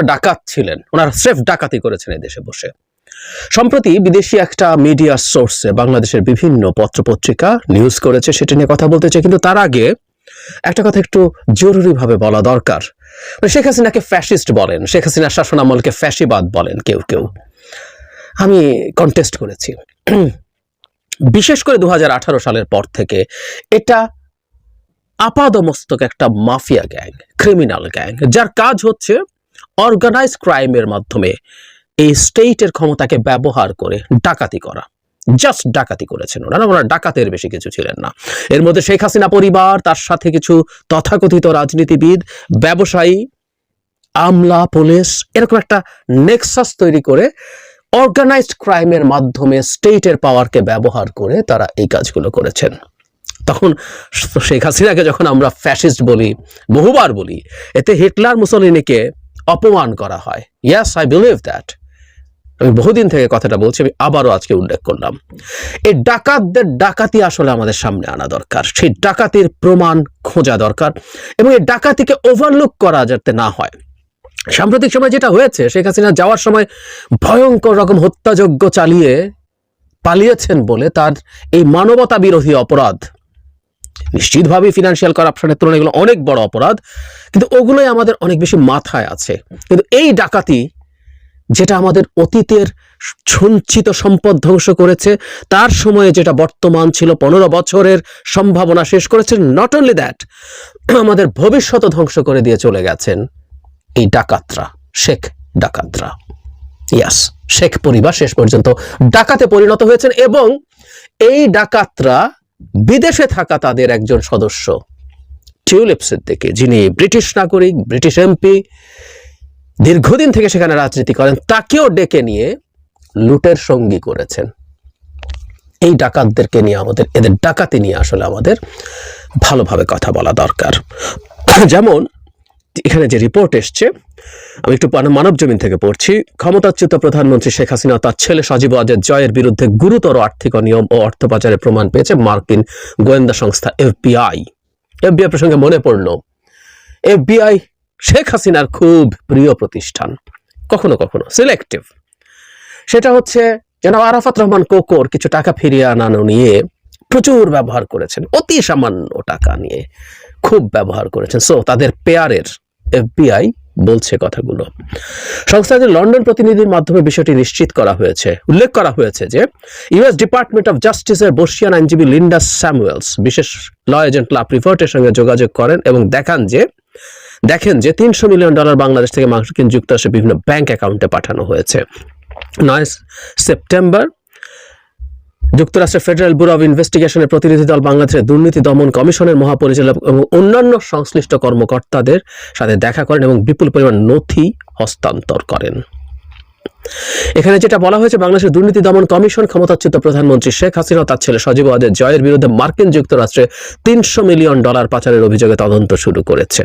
ডাকাত ছিলেন। ওনারা স্রেফ ডাকাতি করেছেন এই দেশে বসে। সম্প্রতি বিদেশি একটা মিডিয়া সোর্সে বাংলাদেশের বিভিন্ন পত্রপত্রিকা নিউজ করেছে, সেটা নিয়ে কথা বলতে চাই। কিন্তু তার আগে একটা কথা একটু জরুরিভাবে বলা দরকার। মানে শেখ হাসিনাকে ফ্যাসিস্ট বলেন, শেখ হাসিনার শাসনামলকে ফ্যাসিবাদ বলেন কেউ কেউ। আমি কন্টেস্ট করেছি। বিশেষ করে দু হাজার আঠারো সালের পর থেকে এটা আপাদমস্তক একটা মাফিয়া গ্যাং ক্রিমিনাল গ্যাং, যার কাজ হচ্ছে অর্গানাইজ ক্রাইমের মাধ্যমে এই স্টেটের ক্ষমতাকে ব্যবহার করে ডাকাতি করা। জাস্ট ডাকাতি করেছেন ওনারা ওনারা ডাকাতের বেশি কিছু ছিলেন না। এর মধ্যে শেখ হাসিনা পরিবার, তার সাথে কিছু তথাকথিত রাজনীতিবিদ, ব্যবসায়ী, আমলা, পুলিশ, এরকম একটা নেক্সাস তৈরি করে অর্গানাইজড ক্রাইমের মাধ্যমে স্টেটের পাওয়ারকে ব্যবহার করে তারা এই কাজগুলো করেছেন। তখন শেখ হাসিনাকে যখন আমরা ফ্যাসিস্ট বলি, বহুবার বলি, এতে হিটলার মুসলিনীকে অপমান করা হয়। ইয়াস আই বিলিভ দ্যাট আমি বহুদিন থেকে কথাটা বলছি, আমি আবারও আজকে উল্লেখ করলাম। এই ডাকাতদের ডাকাতি আসলে আমাদের সামনে আনা দরকার। সেই ডাকাতির প্রমাণ খোঁজা দরকার এবং এই ডাকাতিকে ওভারলুক করা যাতে না হয়। সাম্প্রতিক সময় যেটা হয়েছে, শেখ হাসিনা যাওয়ার সময় ভয়ঙ্কর রকম হত্যাযজ্ঞ চালিয়ে পালিয়েছেন বলে তার এই মানবতা বিরোধী অপরাধ নিশ্চিতভাবে ফিনান্সিয়াল করাপশনের তুলনায় এগুলো অনেক বড় অপরাধ, কিন্তু ওগুলোই আমাদের অনেক বেশি মাথায় আছে। কিন্তু এই ডাকাতি যেটা আমাদের অতীতের সঞ্চিত সম্পদ ধ্বংস করেছে, তার সময়ে যেটা বর্তমান ছিল পনেরো বছরের সম্ভাবনা শেষ করেছে নট অনলি দ্যাট আমাদের ভবিষ্যৎ ধ্বংস করে দিয়ে চলে গেছেন এই ডাকাতরা, শেখ ডাকাতরা। ইয়াস শেখ পরিবার শেষ পর্যন্ত ডাকাতে পরিণত হয়েছেন এবং এই ডাকাতরা বিদেশে থাকা তাদের একজন সদস্য টিউলিপ সিদ্দিকি যিনি ব্রিটিশ নাগরিক, ব্রিটিশ এমপি, দীর্ঘদিন থেকে সেখানে রাজনীতি করেন, তাকেও ডেকে নিয়ে লুটের সঙ্গী করেছেন। এই ডাকাতদেরকে নিয়ে আমাদের, এদের ডাকাতি নিয়ে আসলে আমাদের ভালোভাবে কথা বলা দরকার। যেমন, এখানে যে রিপোর্ট এসছে আমি একটু মানব- জমিন থেকে পড়ছি। ক্ষমতাচ্যুত প্রধানমন্ত্রী শেখ হাসিনা তার ছেলে সজীব ওয়াজেদ জয়ের বিরুদ্ধে গুরুতর আর্থিক অনিয়ম ও অর্থ পাচারের প্রমাণ পেয়েছে মার্কিন গোয়েন্দা সংস্থা এফবিআই। এফবিআই প্রসঙ্গে মনে পড়ল, এফবিআই শেখ হাসিনার খুব প্রিয় প্রতিষ্ঠান। কখনো কখনো সিলেক্টিভ সেটা হচ্ছে, যেন আরাফাত রহমান কোকর কিছু টাকা ফিরিয়ে আনানো নিয়ে প্রচুর ব্যবহার করেছেন, অতি সামান্য টাকা নিয়ে খুব ব্যবহার করেছেন। সো তাদের পেয়ারের এফবিআই বলছে কথাগুলো। সংস্থাটির লন্ডন প্রতিনিধির মাধ্যমে বিষয়টি নিশ্চিত করা হয়েছে, উল্লেখ করা হয়েছে যে, ইউএস ডিপার্টমেন্ট অফ জাস্টিসের বর্ষিয়ান আইনজীবী লিন্ডা স্যামুয়েলস বিশেষ ল এজেন্ট লাভ রিপোর্টের সঙ্গে যোগাযোগ করেন এবং দেখান যে, দেখেন যে তিনশো মিলিয়ন ডলার বাংলাদেশ থেকে মার্কিন যুক্তরাষ্ট্রের বিভিন্ন ব্যাংক অ্যাকাউন্টে পাঠানো হয়েছে। নয় সেপ্টেম্বর যুক্তরাষ্ট্রের ফেডারেল ব্যুরো অব ইনভেস্টিগেশনের প্রতিনিধি দল বাংলাদেশের দুর্নীতি দমন কমিশনের মহাপরিচালক এবং অন্যান্য সংশ্লিষ্ট কর্মকর্তাদের সাথে দেখা করেন এবং বিপুল পরিমাণ নথি হস্তান্তর করেন। এখানে যেটা বলা হয়েছে, বাংলাদেশের দুর্নীতি দমন কমিশন ক্ষমতাচ্যুত প্রধানমন্ত্রী শেখ হাসিনা তার ছেলে সজীব ওয়াদের জয়ের বিরুদ্ধে মার্কিন যুক্তরাষ্ট্রে তিনশো মিলিয়ন ডলার পাচারের অভিযোগে তদন্ত শুরু করেছে।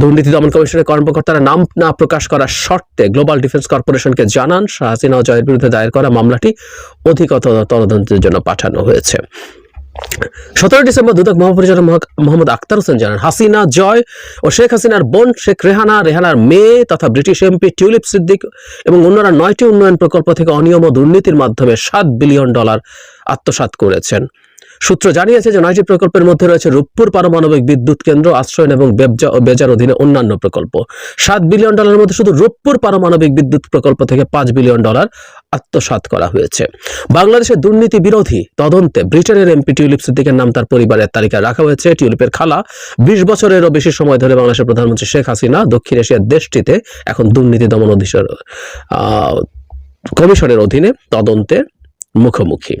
দুর্নীতি দমন কমিশনের কর্মকর্তারা নাম না প্রকাশ করার শর্তে গ্লোবাল ডিফেন্স কর্পোরেশনকে জানান, শাহ হাসিনা জয়ের বিরুদ্ধে দায়ের করা মামলাটি অধিকতর তদন্তের জন্য পাঠানো হয়েছে। সতেরো ডিসেম্বর দুদক মহাপরিচালক মোহাম্মদ আক্তার হোসেন জানান, হাসিনা, জয় ও শেখ হাসিনার বোন শেখ রেহানা, রেহানার মেয়ে তথা ব্রিটিশ এমপি টিউলিপ সিদ্দিক এবং অন্যরা নয়টি উন্নয়ন প্রকল্প থেকে অনিয়ম ও দুর্নীতির মাধ্যমে সাত বিলিয়ন ডলার আত্মসাৎ করেছেন। সূত্র জানিয়েছে যে নয়টি প্রকল্পের মধ্যে রয়েছে রূপপুর পারমাণবিক বিদ্যুৎ কেন্দ্র আশ্রয়ন এবং বেবজা ও বেজার অধীনে অন্যান্য প্রকল্প। সাত বিলিয়ন ডলারের মধ্যে শুধু রূপপুর পারমাণবিক বিদ্যুৎ প্রকল্প থেকে পাঁচ বিলিয়ন ডলার আত্মসাৎ করা হয়েছে। বাংলাদেশের দুর্নীতি বিরোধী তদন্তে ব্রিটেনের এমপি টিউলিপ সিদ্দিকের নাম তার পরিবারের তালিকায় রাখা হয়েছে। টিউলিপের খালা বিশ বছরেরও বেশি সময় ধরে বাংলাদেশের প্রধানমন্ত্রী শেখ হাসিনা দক্ষিণ এশিয়ার দেশটিতে এখন দুর্নীতি দমন আহ, কমিশনের অধীনে তদন্তের মুখোমুখি।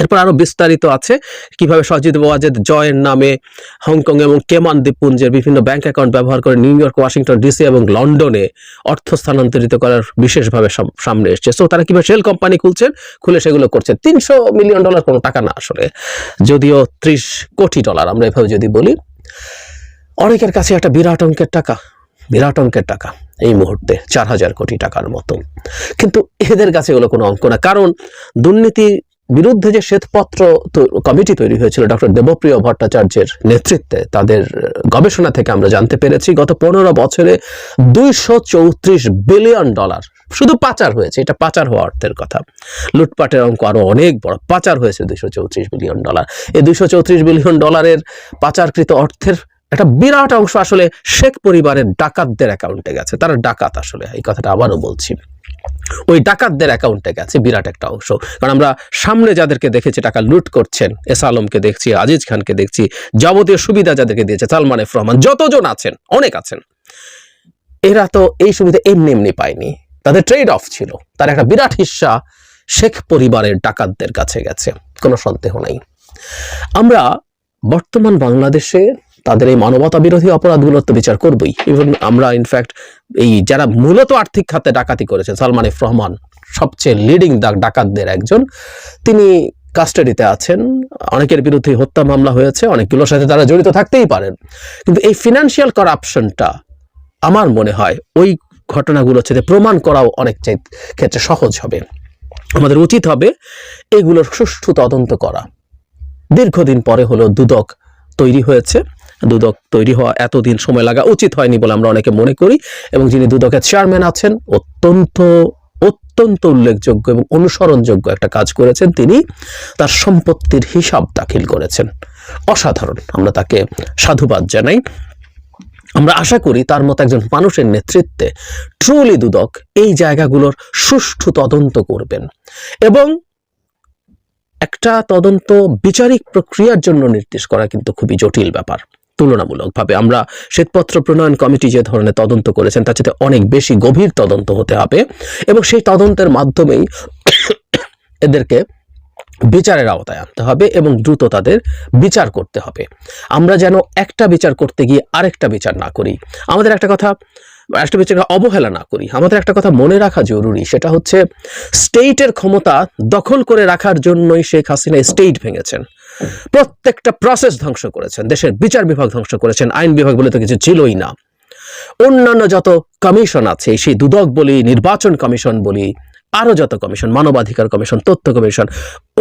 এরপর আরও বিস্তারিত আছে, কীভাবে সজিদ ওয়াজেদ জয়ের নামে হংকং এবং কেমান দ্বীপপুঞ্জের বিভিন্ন ব্যাংক অ্যাকাউন্ট ব্যবহার করে নিউ ইয়র্ক, ওয়াশিংটন, ডিসি এবং লন্ডনে অর্থ স্থানান্তরিত করার বিশেষভাবে সাম- সামনে এসছে। সো তারা কীভাবে শেল কোম্পানি খুলছেন? খুলে সেগুলো করছে তিনশো মিলিয়ন ডলার কোনো টাকা না আসলে, যদিও ত্রিশ কোটি ডলার আমরা এভাবে যদি বলি। অনেকের কাছে একটা বিরাট অঙ্কের টাকা, বিরাট অঙ্কের টাকা এই মুহূর্তে, চার হাজার কোটি টাকার মতো। কিন্তু এদের কাছে এগুলো কোনো অঙ্ক না। কারণ দুর্নীতি বিরুদ্ধে যে শ্বেতপত্র কমিটি তৈরি হয়েছিল ডক্টর দেবপ্রিয় ভট্টাচার্যের নেতৃত্বে, তাদের গবেষণা থেকে আমরা জানতে পেরেছি, গত পনেরো বছরে দুইশো চৌত্রিশ বিলিয়ন ডলার শুধু পাচার হয়েছে। এটা পাচার হওয়া অর্থের কথা। লুটপাটের অঙ্ক আরও অনেক বড়। পাচার হয়েছে দুইশো চৌত্রিশ বিলিয়ন ডলার। এই দুইশো চৌত্রিশ বিলিয়ন ডলারের পাচারকৃত অর্থের একটা বিরাট অংশ আসলে শেখ পরিবারের ডাকাতদের অ্যাকাউন্টে গেছে। তারা ডাকাত আসলে, এই কথাটা আবারও বলছি। ওই ডাকাতদের অ্যাকাউন্টে গেছে, বিরাট একটা অংশ। কারণ আমরা সামনে যাদেরকে দেখেছি, টাকা লুট করছেন, এস আলমকে দেখছি, আজিজ খানকে দেখছি, যাবতীয় সুবিধা যাদেরকে দিয়েছে, সালমান এফ রহমান, যতজন আছেন, অনেক আছেন। এরা তো এই সুবিধা এমনি এমনি পায়নি। তাদের ট্রেড অফ ছিল। তার একটা বিরাট হিস্সা শেখ পরিবারের ডাকাতদের কাছে গেছে। কোনো সন্দেহ নাই। আমরা বর্তমান বাংলাদেশে তাদের এই মানবতা বিরোধী অপরাধগুলোর তো বিচার করবই। ইভেন আমরা ইনফ্যাক্ট এই যারা মূলত আর্থিক খাতে ডাকাতি করেছে, সালমান এফ রহমান সবচেয়ে লিডিং ডাকাতদের একজন, তিনি কাস্টাডিতে আছেন। অনেকের বিরুদ্ধে হত্যা মামলা হয়েছে, অনেকগুলোর সাথে তারা জড়িত থাকতেই পারেন। কিন্তু এই ফিনান্সিয়াল করাপশনটা আমার মনে হয় ওই ঘটনাগুলোর সাথে প্রমাণ করাও অনেক ক্ষেত্রে সহজ হবে। আমাদের উচিত হবে এগুলোর সুষ্ঠু তদন্ত করা। দীর্ঘদিন পরে হলো দুদক তৈরি হয়েছে। দুদক তৈরি হওয়া এতদিন সময় লাগা উচিত হয়নি বলে আমরা অনেকে মনে করি এবং যিনি দুদকের চেয়ারম্যান আছেন, অত্যন্ত অত্যন্ত উল্লেখযোগ্য এবং অনুসরণযোগ্য একটা কাজ করেছেন তিনি, তার সম্পত্তির হিসাব দাখিল করেছেন। অসাধারণ, আমরা তাকে সাধুবাদ জানাই। আমরা আশা করি তার মতো একজন মানুষের নেতৃত্বে ট্রুলি দুদক এই জায়গাগুলোর সুষ্ঠু তদন্ত করবেন এবং একটা তদন্ত বিচারিক প্রক্রিয়ার জন্য নির্দেশ করা কিন্তু খুবই জটিল ব্যাপার। তুলনামূলকভাবে। আমরা শ্বেতপত্র প্রণয়ন কমিটি যে ধরনের তদন্ত করেছেন, তার সাথে অনেক বেশি গভীর তদন্ত হতে হবে এবং সেই তদন্তের মাধ্যমেই এদেরকে বিচারের আওতায় আনতে হবে এবং দ্রুত তাদের বিচার করতে হবে। আমরা যেন একটা বিচার করতে গিয়ে আরেকটা বিচার না করি। আমাদের একটা কথা, একটা বিচারকে অবহেলা না করি। আমাদের একটা কথা মনে রাখা জরুরি, সেটা হচ্ছে স্টেটের ক্ষমতা দখল করে রাখার জন্যই শেখ হাসিনা স্টেট ভেঙেছেন। প্রত্যেকটা প্রসেস ধ্বংস করেছেন। দেশের বিচার বিভাগ ধ্বংস করেছেন। আইন বিভাগ বলে তো কিছু ছিলই না। অন্যান্য যত কমিশন আছে, সেই দুদক বলি, নির্বাচন কমিশন বলি, আরও যত কমিশন মানবাধিকার কমিশন তথ্য কমিশন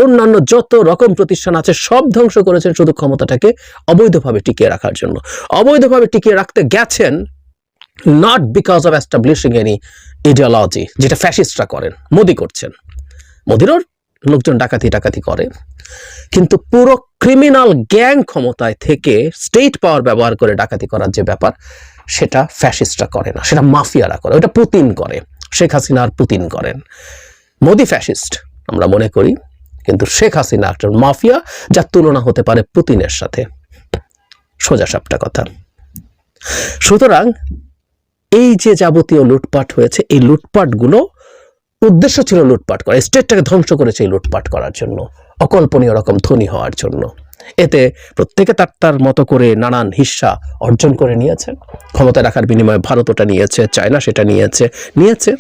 অন্যান্য যত রকম প্রতিষ্ঠান আছে, সব ধ্বংস করেছেন শুধু ক্ষমতাটাকে অবৈধভাবে টিকিয়ে রাখার জন্য। অবৈধভাবে টিকিয়ে রাখতে গেছেন not because of establishing any ideology যেটা ফ্যাসিস্টরা করেন, মোদি করছেন। মোদিরও লোকজন ডাকাতি ডাকাতি করে। কিন্তু পুরো ক্রিমিনাল গ্যাং ক্ষমতায় থেকে স্টেট পাওয়ার ব্যবহার করে ডাকাতি করার যে ব্যাপার, সেটা ফ্যাসিস্টরা করে না, সেটা মাফিয়ারা করে, ওটা পুতিন করে, শেখ হাসিনা আর পুতিন করেন। মোদি ফ্যাসিস্ট আমরা মনে করি, কিন্তু শেখ হাসিনা একটা মাফিয়া, যার তুলনা হতে পারে পুতিনের সাথে। সোজা সাপটা কথা। সুতরাং এই যে যাবতীয় লুটপাট হয়েছে, এই লুটপাটগুলো উদ্দেশ্য ছিল লুটপাট করা। স্টেটটাকে ধ্বংস করেছে এই লুটপাট করার জন্য, অকল্পনীয় রকম ধনী হওয়ার জন্য। এতে প্রত্যেকে তার তার মতো করে নানান হিস্সা অর্জন করে নিয়েছে। ক্ষমতা রাখার বিনিময়ে ভারত ওটা নিয়েছে, চায়না সেটা নিয়েছে নিয়েছে।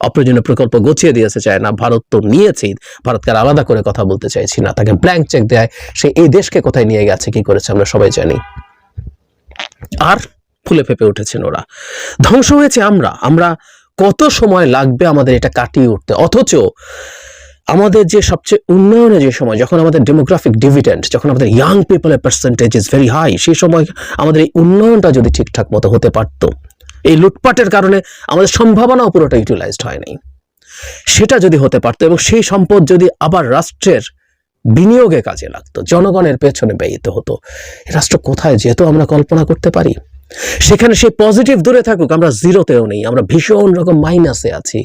অপ্রয়োজনীয় প্রকল্প গছিয়ে দিয়েছে চায়না, ভারত তো নিয়েছেই। ভারতকে আলাদা করে কথা বলতে চাইছি না, তাকে ব্ল্যাঙ্ক চেক দেয়। সে এই দেশকে কোথায় নিয়ে গেছে, কি করেছে, আমরা সবাই জানি। আর ফুলে ফেপে উঠেছেন ওরা। ধ্বংস হয়েছে আমরা আমরা কত সময় লাগবে আমাদের এটা কাটিয়ে উঠতে? অথচ আমাদের যে সবচেয়ে উন্নয়নের যে সময়, যখন আমাদের ডেমোগ্রাফিক ডিভিডেন্ট যখন আমাদের ইয়াং পিপলের পার্সেন্টেজ ইজ ভেরি হাই সেই সময় আমাদের এই উন্নয়নটা যদি ঠিকঠাক মতো হতে পারত, এই লুটপাটের কারণে আমাদের সম্ভাবনাও পুরোটা ইউটিলাইজড হয়নি সেটা যদি হতে পারতো এবং সেই সম্পদ যদি আবার রাষ্ট্রের বিনিয়োগে কাজে লাগতো, জনগণের পেছনে ব্যয়িত হতো রাষ্ট্র কোথায় যেত আমরা কল্পনা করতে পারি? সেখানে সেই পজিটিভ দূরে থাকুক, আমরা জিরোতেও নেই, আমরা ভীষণ রকম মাইনাসে আছি।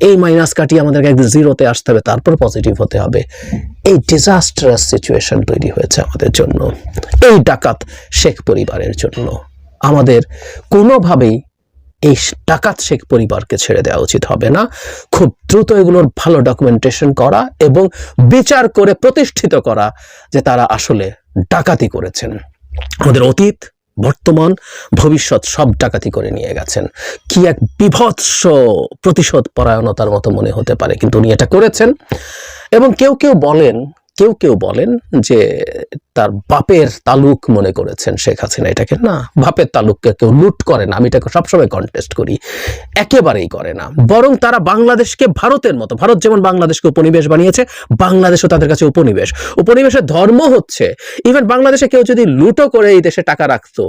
এই মাইনাস কাটিয়ে আমাদেরকে একদিন জিরোতে আসতে হবে, তারপর পজিটিভ হতে হবে। এই ডিজাস্টারাস সিচুয়েশন তৈরি হয়েছে আমাদের জন্য। এই ডাকাত শেখ পরিবারের জন্য। আমাদের কোনোভাবেই এই ডাকাত শেখ পরিবারকে ছেড়ে দেওয়া উচিত হবে না। খুব দ্রুত এগুলোর ভালো ডকুমেন্টেশন করা এবং বিচার করে প্রতিষ্ঠিত করা যে তারা আসলে ডাকাতি করেছেন। আমাদের অতীত বর্তমান ভবিষ্যৎ সব ডাকাতি করে নিয়ে গেছেন। কি এক বিভৎস প্রতিশোধ পরায়ণতার মতো মনে হতে পারে, কিন্তু উনি এটা করেছেন। এবং কেউ কেউ বলেন কেউ কেউ বলেন যে তার বাপের তালুক মনে করেছেন শেখ হাসিনা। এটাকে না, বাপের তালুককে কেউ লুট করে না। আমি এটাকে সবসময় কন্টেস্ট করি। একেবারেই করে না। বরং তারা বাংলাদেশকে ভারতের মতো, ভারত যেমন বাংলাদেশকে উপনিবেশ বানিয়েছে, বাংলাদেশও তাদের কাছে উপনিবেশ। উপনিবেশের ধর্ম হচ্ছে ইভেন বাংলাদেশে কেউ যদি লুটও করে এই দেশে টাকা রাখতো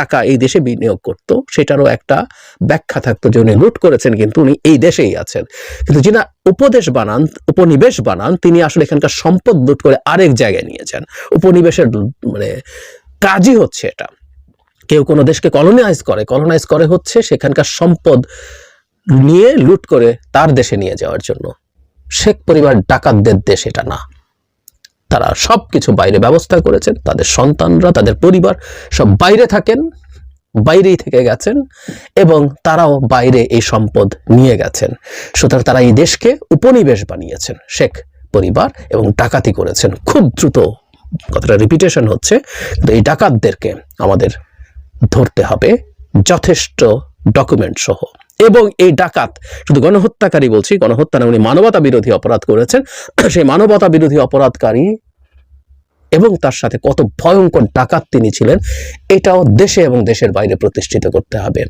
টাকা এই দেশে বিনিয়োগ করত, সেটারও একটা ব্যাখ্যা থাকতো যে উনি লুট করেছেন, কিন্তু উনি এই দেশেই আছেন। কিন্তু যিনি উপদেশ বানান, উপনিবেশ বানান, তিনি আসলে এখানকার সম্পদ লুট করে আরেক জায়গায় নিয়ে যান। উপনিবেশের মানে কাজই হচ্ছে এটা। কেউ কোনো দেশকে কলোনাইজ করে কলোনাইজ করে হচ্ছে সেখানকার সম্পদ নিয়ে লুট করে তার দেশে নিয়ে যাওয়ার জন্য। শেখ পরিবার ডাকাতদের দেশ এটা না। তারা সব কিছু বাইরে ব্যবস্থা করেছেন, তাদের সন্তানরা, তাদের পরিবার সব বাইরে থাকেন, বাইরেই থেকে গেছেন এবং তারাও বাইরে এই সম্পদ নিয়ে গেছেন। সুতরাং তারা এই দেশকে উপনিবেশ বানিয়েছেন। শেখ পরিবার এবং ডাকাতি করেছেন। খুব দ্রুত, কথাটা রিপিটেশন হচ্ছে, কিন্তু এই ডাকাতদেরকে আমাদের ধরতে হবে। যথেষ্ট ডকুমেন্ট সহ। এবং এই ডাকাত, শুধু গণহত্যাকারী বলছি, গণহত্যা না, উনি মানবতা বিরোধী অপরাধ করেছেন। সেই মানবতা বিরোধী অপরাধকারী এবং তার সাথে কত ভয়ঙ্কর ডাকাত তিনি ছিলেন, এটাও দেশে এবং দেশের বাইরে প্রতিষ্ঠিত করতে হবে।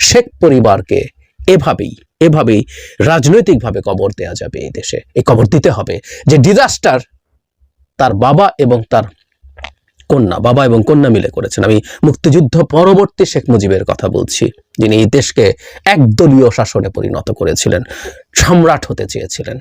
শেখ পরিবারকে এভাবেই এভাবেই রাজনৈতিকভাবে কবর দেয়া যাবে এই দেশে। এই কবর দিতে হবে। যে ডিজাস্টার তার বাবা এবং তার কন্যা, বাবা এবং কন্যা মিলে করেছেন। আমি মুক্তিযুদ্ধ পরবর্তী শেখ মুজিবের কথা বলছি, যিনি এই দেশকে একদলীয় শাসনে পরিণত করেছিলেন, সম্রাট হতে চেয়েছিলেন।